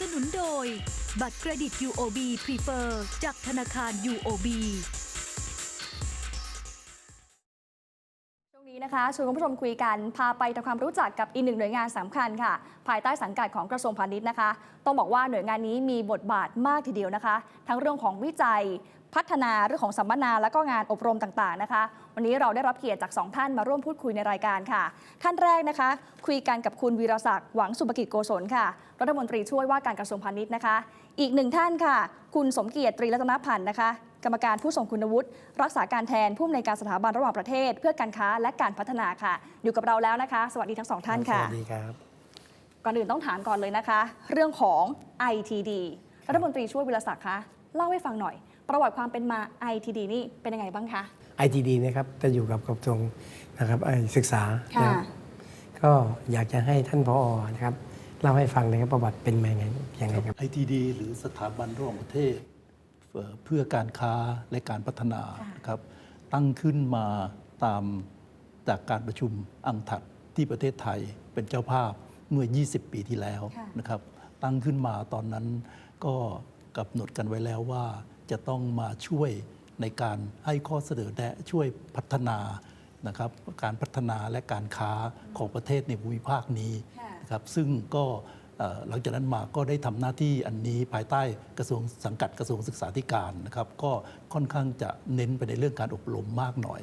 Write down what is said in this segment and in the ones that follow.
สนุนโดย บัตรเครดิต UOB Prefer จากธนาคาร UOB นะคะชวนคุณผู้ชมคุยกันพาไปทำความรู้จักกับอีกหนึ่งหน่วยงานสำคัญค่ะ ภายใต้สังกัดของกระทรวงพาณิชย์นะคะ ต้องบอกว่าหน่วยงานนี้มีบทบาทมากทีเดียวนะคะ ทั้งเรื่องของวิจัยพัฒนาเรื่องของสัมมนาและก็งานอบรมต่างๆนะคะ วันนี้เราได้รับเกียรติจากสองท่านมาร่วมพูดคุยในรายการค่ะ ท่านแรกนะคะ คุยกันกับคุณวีรศักดิ์หวังสุภกิจโกศลค่ะ รัฐมนตรีช่วยว่าการกระทรวงพาณิชย์นะคะ อีกหนึ่งท่านค่ะ คุณสมเกียรติตรีรัตนพันธ์นะคะ กรรมการผู้ทรงคุณวุฒิรักษาการแทนผู้อำนวยการสถาบันระหว่างประเทศ เพื่อการค้าและการพัฒนาค่ะ อยู่กับเราแล้วนะคะ สวัสดีทั้งสองท่านค่ะสวัสดีครับก่อนอื่นต้องถามก่อนเลยนะคะ เรื่องของ ITD รัฐมนตรีช่วยวิรศักดิ์คะเล่าให้ฟังหน่อย ประวัติความเป็นมา ITD นี่เป็นยังไงบ้างคะ ITD นะครับจะอยู่กับกระทรวงนะครับไอ้ศึกษาค่ะนะครับก็อยากจะให้ท่านพอนะครับเล่าให้ฟังเลยครับประวัติเป็นมายังไงยังไงครับ ITD หรือสถาบันระหว่างประเทศ เอ่อเพื่อการค้าและการพัฒนาค่ะนะครับตั้งขึ้นมาตามจากการประชุมอังถัดที่ประเทศไทยเป็นเจ้าภาพเมื่อ 20 ปีที่แล้วค่ะนะครับ ตั้งขึ้นมาตอนนั้นก็กำหนดกันไว้แล้วว่า จะต้องมาช่วยในการให้ข้อเสนอแนะช่วยพัฒนานะครับการพัฒนาและการค้าของประเทศในภูมิภาคนี้ค่ะนะครับซึ่งก็เอ่อ หลังจากนั้นมาก็ได้ทำหน้าที่อันนี้ภายใต้กระทรวงสังกัดกระทรวงศึกษาธิการนะครับ ก็ค่อนข้างจะเน้นไปในเรื่องการอบรมมากหน่อย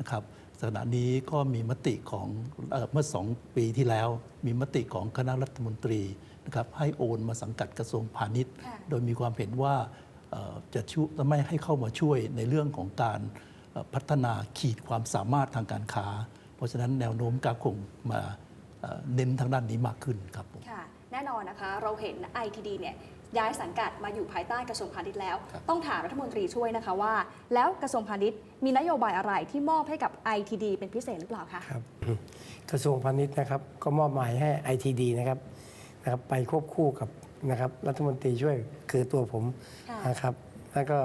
นะครับขณะนี้ก็มีมติของเออเมื่อสองปีที่แล้ว มีมติของคณะรัฐมนตรีนะครับให้โอนมาสังกัดกระทรวงพาณิชย์ค่ะโดยมีความเห็นว่าเอ่อจะช่วยไม่ให้เข้ามาช่วยในเรื่องของการเอ่อพัฒนาขีดความสามารถทางการค้า เพราะฉะนั้นแนวโน้มการคงมาเอ่อเน้นทางด้านนี้มากขึ้นครับผมค่ะแน่นอนนะคะ เราเห็น ITD เนี่ยย้ายสังกัดมาอยู่ภายใต้กระทรวงพาณิชย์แล้ว ครับ ต้องถามรัฐมนตรีช่วยนะคะว่า แล้วกระทรวงพาณิชย์มีนโยบายอะไรที่มอบให้กับ ITD เป็นพิเศษหรือเปล่าคะ ครับ กระทรวงพาณิชย์นะครับก็มอบหมายให้ ITD นะครับนะครับไปควบคู่กับนะครับรัฐมนตรีช่วยคือตัวผมค่ะนะครับแล้วก็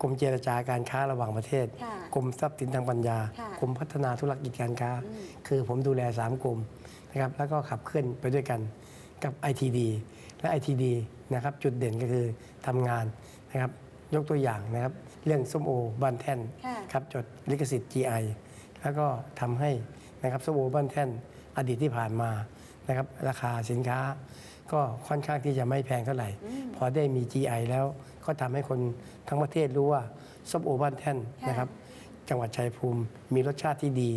กรมเจรจาการค้าระหว่างประเทศ ค่ะกรมทรัพย์สินทางปัญญา ค่ะกรมพัฒนาธุรกิจการค้า อืม คือผมดูแล 3 กรมนะครับแล้วก็ขับเคลื่อนไปด้วยกัน กับ ITD และ ITD นะครับจุดเด่นก็คือทำงานนะครับยกตัวอย่างนะครับ เรื่องส้มโอบ้านแท่นค่ะครับจดลิขสิทธิ์ GI แล้วก็ทำให้นะครับส้มโอบ้านแท่นอดีตที่ผ่านมานะครับราคาสินค้าก็ค่อนข้างที่จะไม่แพงเท่าไหร่ พอได้มี GI แล้วก็ทำให้คนทั้งประเทศรู้ว่าส้มโอบ้านแท่นค่ะนะครับ จังหวัดชัยภูมิ มีรสชาติที่ดี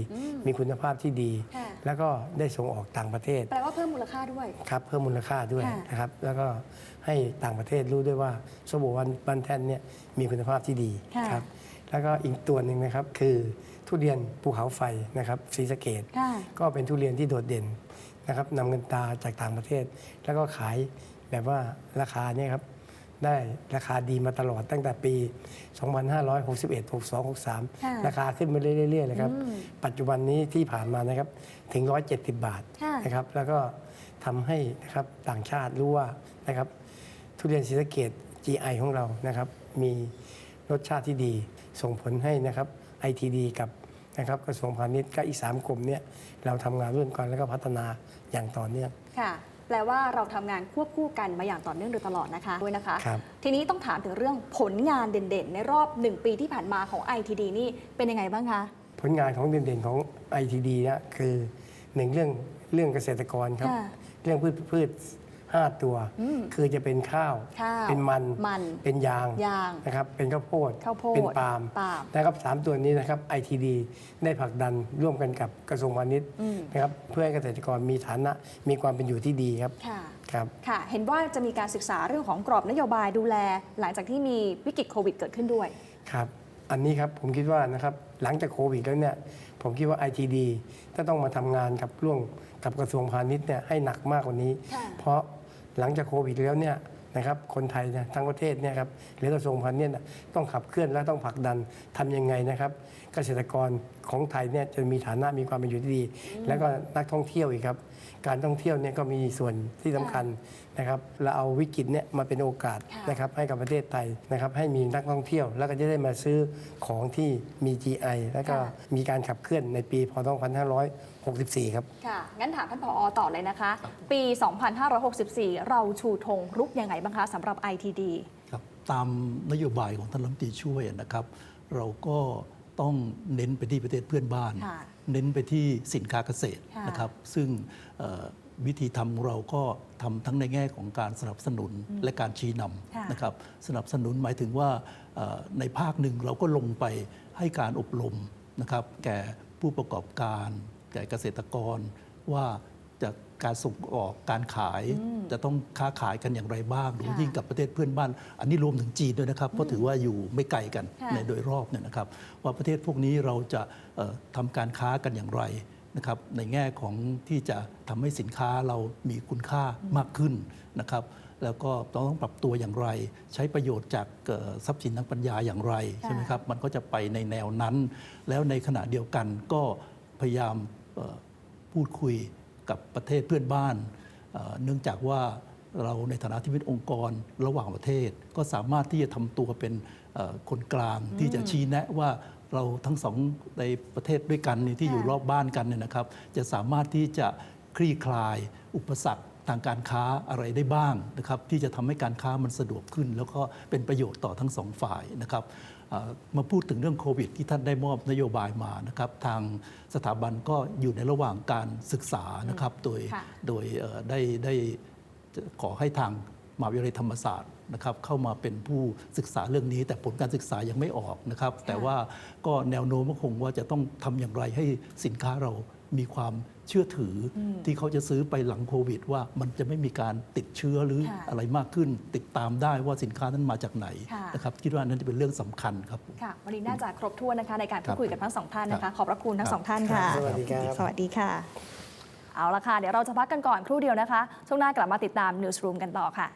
มีคุณภาพที่ดี ค่ะ แล้วก็ได้ส่งออกต่างประเทศ แปลว่าเพิ่มมูลค่าด้วย ครับเพิ่มมูลค่าด้วยค่ะนะครับ แล้วก็ให้ต่างประเทศรู้ด้วยว่าสบู่วันบันแทนเนี่ยมีคุณภาพที่ดีค่ะ ครับแล้วก็อีกตัวหนึ่งนะครับคือทุเรียนภูเขาไฟนะครับศรีสะเกดค่ะ ก็เป็นทุเรียนที่โดดเด่นนะครับนำเงินตราจากต่างประเทศ แล้วก็ขายแบบว่าราคาเนี่ยครับ ได้ราคาดีมาตลอดตั้งแต่ปี 2561 62 63ค่ะราคาขึ้นมาเรื่อยๆเลยครับอืมปัจจุบันนี้ที่ผ่านมานะครับถึง 170 บาทค่ะนะครับแล้วก็ทำให้นะครับต่างชาติรู้ว่านะครับทุเรียนศรีสะเกด GI ของเรานะครับมีรสชาติที่ดี ส่งผลให้นะครับ ITD กับนะครับกระทรวงพาณิชย์กับอีกสามกลุ่มเนี่ยเราทำงานร่วมกันแล้วก็พัฒนาอย่างต่อเนื่องค่ะ แปลว่าเราทำงานควบคู่กันมาอย่างต่อเนื่องโดยตลอดนะคะด้วยนะคะ ครับ ทีนี้ต้องถามถึงเรื่องผลงานเด่นๆ ในรอบ 1 ปีที่ผ่านมาของ ITD นี่เป็นยังไงบ้างคะ ผลงานของเด่นๆของ ITD เนี่ยคือหนึ่งเรื่องเรื่องเกษตรกรครับ ค่ะ เรื่องพืชพืช ห้าตัวอืมคือจะเป็นข้าว ข้าวเป็นมัน มันเป็นยางยางนะครับ เป็นข้าวโพด ข้าวโพดเป็นปาล์มปาล์มนะครับสามตัวนี้นะครับ ITD ได้ผลักดันร่วมกันกับกระทรวงพาณิชย์อืมนะครับ เพื่อให้เกษตรกรมีฐานะ มีความเป็นอยู่ที่ดีครับ ค่ะ ครับ ค่ะ เห็นว่าจะมีการศึกษาเรื่องของกรอบนโยบายดูแล หลังจากที่มีวิกฤตโควิดเกิดขึ้นด้วย ครับ อันนี้ครับผมคิดว่านะครับหลังจากโควิดแล้วเนี่ยผมคิดว่า ITD จะต้องมาทำงานกับร่วมกับกระทรวงพาณิชย์เนี่ยให้หนักมากกว่านี้ค่ะเพราะ หลังจากโควิดแล้วเนี่ยนะครับคนไทยเนี่ยทั้งประเทศเนี่ยครับหรือกระทรวงพาณิชย์ต้องขับเคลื่อนและต้องผลักดันทำยังไงนะครับ เกษตรกรของไทยเนี่ยจะมีฐานะมีความเป็นอยู่ที่ดี แล้วก็นักท่องเที่ยวอีกครับ การท่องเที่ยวเนี่ยก็มีส่วนที่สำคัญนะครับเราเอาวิกฤตเนี่ยมาเป็นโอกาสค่ะนะครับให้กับประเทศไทยนะครับให้มีนักท่องเที่ยว แล้วก็จะได้มาซื้อของที่มี GI แล้วก็มีการขับเคลื่อนในปีพศ2564 ครับ ค่ะ งั้นถามท่านผอต่อเลยนะคะ ปี 2564 เราชูธงรุกยังไงบ้างคะสำหรับ ITD ครับตามนโยบายของท่านรัฐมนตรีช่วยนะครับ เราก็ ต้องเน้นไปที่ประเทศเพื่อนบ้านค่ะเน้นไปที่สินค้าเกษตรค่ะนะครับ ซึ่งเอ่อวิธีทำของเราก็ทำทั้งในแง่ของการสนับสนุนและการชี้นค่ะำนะครับสนับสนุนหมายถึงว่าเอ่อในภาคหนึ่งเราก็ลงไปให้การอบรมนะครับ แก่ผู้ประกอบการ แก่เกษตรกรว่า จะการส่งออกการขายจะต้องค้าขายกันอย่างไรบ้างหรือค่ะยิ่งกับประเทศเพื่อนบ้าน อันนี้รวมถึงจีนด้วยนะครับเพราะถือว่าอยู่ไม่ไกลกันค่ะในโดยรอบเนี่ยนะครับ ว่าประเทศพวกนี้เราจะเอ่อทำการค้ากันอย่างไรนะครับในแง่ของที่จะทำให้สินค้าเรามีคุณค่ามากขึ้นนะครับแล้วก็เราต้องปรับตัวอย่างไร ใช้ประโยชน์จากเอ่อทรัพย์สินทางปัญญาอย่างไรใช่ไหมครับมันก็จะไปในแนวนั้น แล้วในขณะเดียวกันก็พยายามเอ่อพูดคุย กับประเทศเพื่อนบ้านเอ่อเนื่องจากว่าเราในฐานะที่เป็นองค์กรระหว่างประเทศ ก็สามารถที่จะทำตัวเป็นเอ่อคนกลางที่จะชี้แนะว่าเราทั้งสองในประเทศด้วยกันนี่ที่อยู่ค่ะรอบบ้านกันเนี่ยนะครับ จะสามารถที่จะคลี่คลายอุปสรรคทางการค้าอะไรได้บ้างนะครับ ที่จะทำให้การค้ามันสะดวกขึ้น แล้วก็เป็นประโยชน์ต่อทั้งสองฝ่ายนะครับเอ่อ มาพูดถึงเรื่องโควิด ที่ท่านได้มอบนโยบายมานะครับ ทางสถาบันก็อยู่ในระหว่างการศึกษานะครับ โดยค่ะโดยเอ่อได้ได้จะขอให้ทางมหาวิทยาลัยธรรมศาสตร์นะครับเข้ามาเป็นผู้ศึกษาเรื่องนี้ แต่ผลการศึกษายังไม่ออกนะครับ แต่ว่าก็แนวโน้มก็คงว่าจะต้องทำอย่างไรให้สินค้าเรา มีความเชื่อถืออที่เขาจะซื้อไปหลังโควิด ว่ามันจะไม่มีการติดเชื้อหรือค่ะอะไรมากขึ้น ติดตามได้ว่าสินค้านั้นมาจากไหนค่ะนะครับคิดว่านั้นจะเป็นเรื่องสำคัญครับค่ะวันนี้น่าจะครบถ้วนนะคะในการพูดคุยกับทั้งสองท่านนะครัคะบขอบพระคุณทั้งสองท่านค่ะสวัสดีครับสวัสดีค่ะ เอาละค่ะเดี๋ยวเราจะพักกันก่อนครู่เดียวนะคะ ช่วงหน้ากลับมาติดตาม Newsroom กันต่อค่ะ